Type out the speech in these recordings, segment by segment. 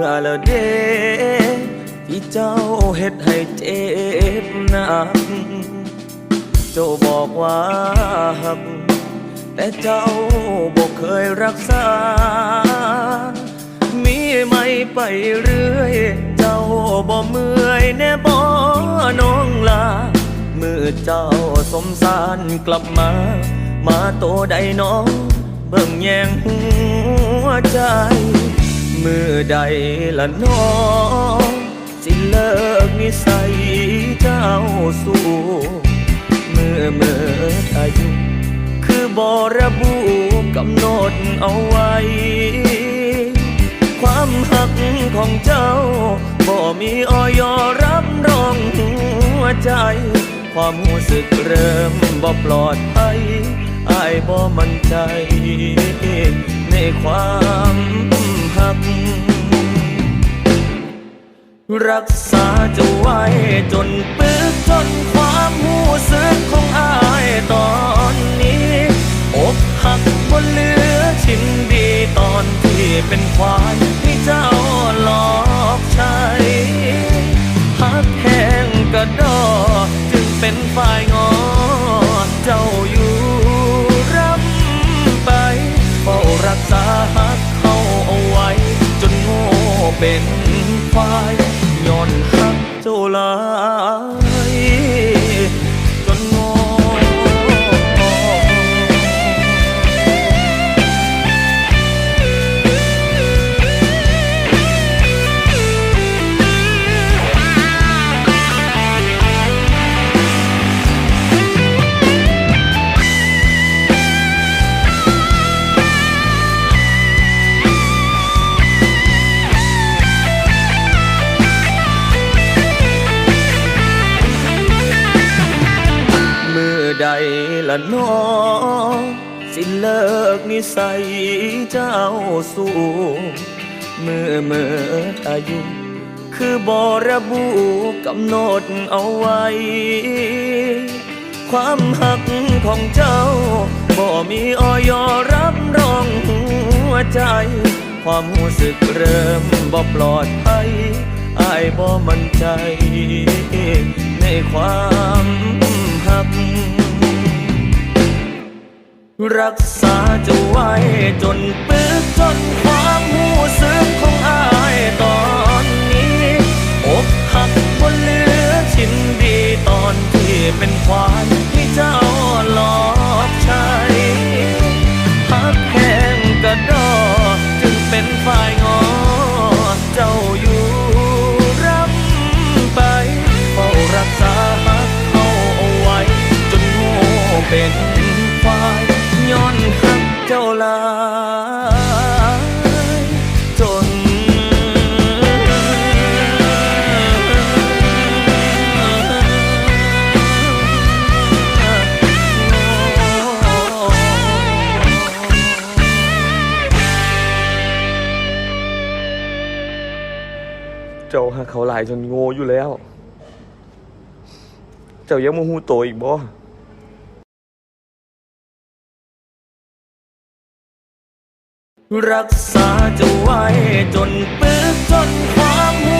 แล้วเด้ที่เจ้าเฮ็ดให้เจ็บหนักเจ้าบอกว่าหัก แต่เจ้าบอกเคยรักษา มีไม่ไปเรื่อย เจ้าบ่เมื่อยแน่บ่น้องลาเมื่อเจ้าสมสารกลับมา มาโตได้น้อง เบิ่งแยงหัวใจ มือใดละน้อง สิเลิกนิสัยเจ้าสู่เมื่อเมื่ออายุ คือบระบุกำหนดเอาไว้ ความหักของเจ้า บ่มีออยรับรองหัวใจ ความรู้สึกเริ่มบ่ปลอดภัยอายบ่มั่นใจ ในความ รักษาจะไว้จน ก ละน้องสิเลิกนิสัยเจ้าสู่มือเมื่ออายุ คือบอระบุกำหนดเอาไว้ ความหักของเจ้า บ่มีออยรับรองหัวใจ ความรู้สึกเริ่มบ่ปลอดภัยอายบ่มั่นใจ ในความหัก รักษาจะไว้จนปึกจนความหูซึมของอายตอนนี้อกหักบนเหลือชิ้นดีตอนที่เป็นควาย เจ้าหาเขาหลายจนโง่อยู่แล้ว เจ้ายังโมหูโตอีกบ่รักษาจะไว้จนปื้อจนความหัว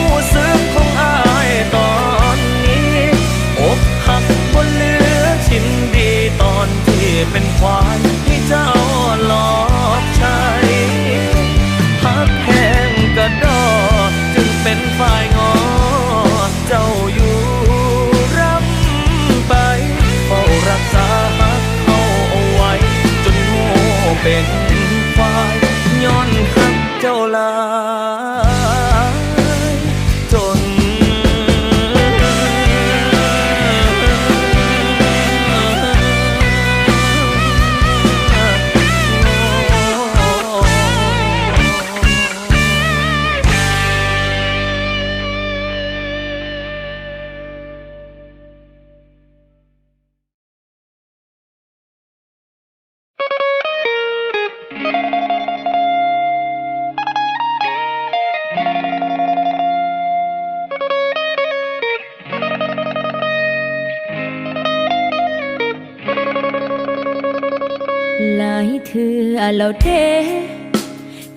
หลายเถื่อแล้วเด้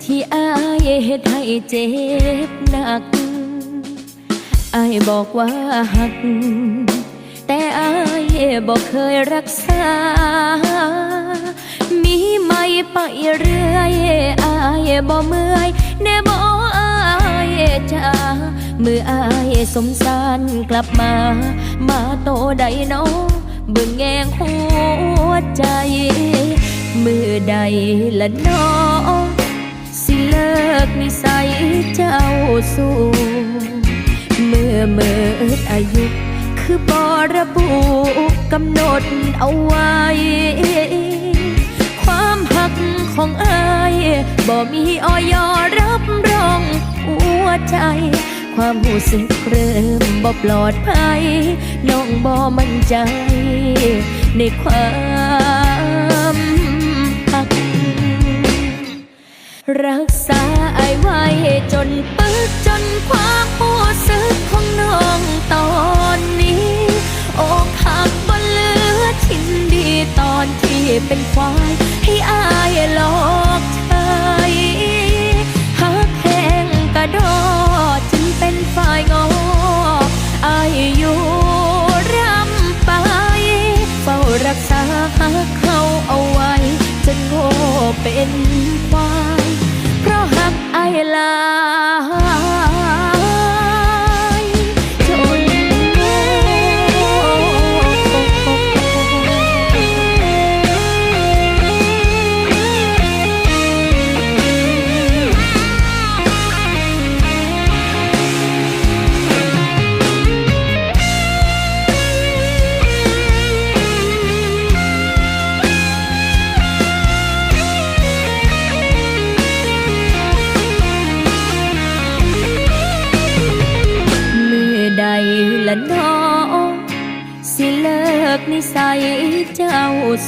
ที่อายเฮ็ดให้เจ็บหนักอายบอกว่าหัก แต่อายบอกเคยรักษา มีไม่ไปเรื่อยอายบ่เมื่อยแน่บ่อายจ้ามืออายสมสารกลับมา มาโตใดเน้อง เบิ่งแงงหัวใจ มือใดละน้องสิเลิกนิสัยเจ้าสู่เมื่อเมิดอายุ คือบระบุกำหนดเอาไว้ ความหักของอายบ่มีออยรับรองหัวใจ ความหูสึกเริ่มบ่ปลอดภัย น้องบ่มั่นใจ ในความหัก รักษาไอไว้จนปึกจนความรู้สึกของน้องตอนนี้ อกหักบนเหลือชิ้นดีตอนที่เป็นควาย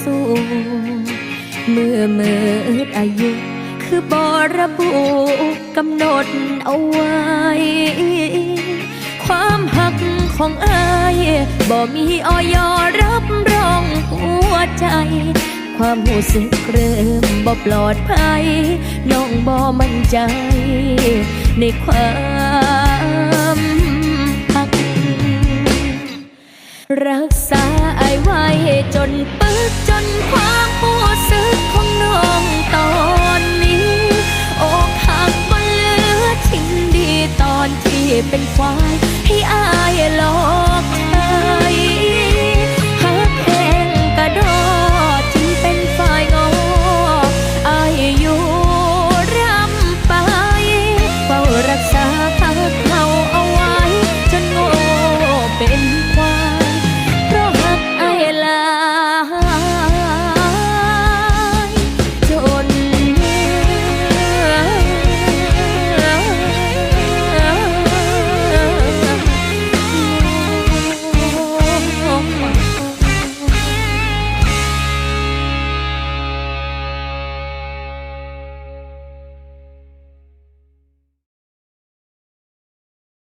สู่เมื่อเมิดออายุ คือบระบุกำหนดเอาไว้ ความหักของอายบ่มีออยรับรองหัวใจ ความหูสึกเริ่มบ่ปลอดภัย น้องบ่มั่นใจในความ รักษาไอไว้จนปึกจนความรู้สึกของน้องตอนนี้ อกหักบนเหลือทิ้งดีตอนที่เป็นความ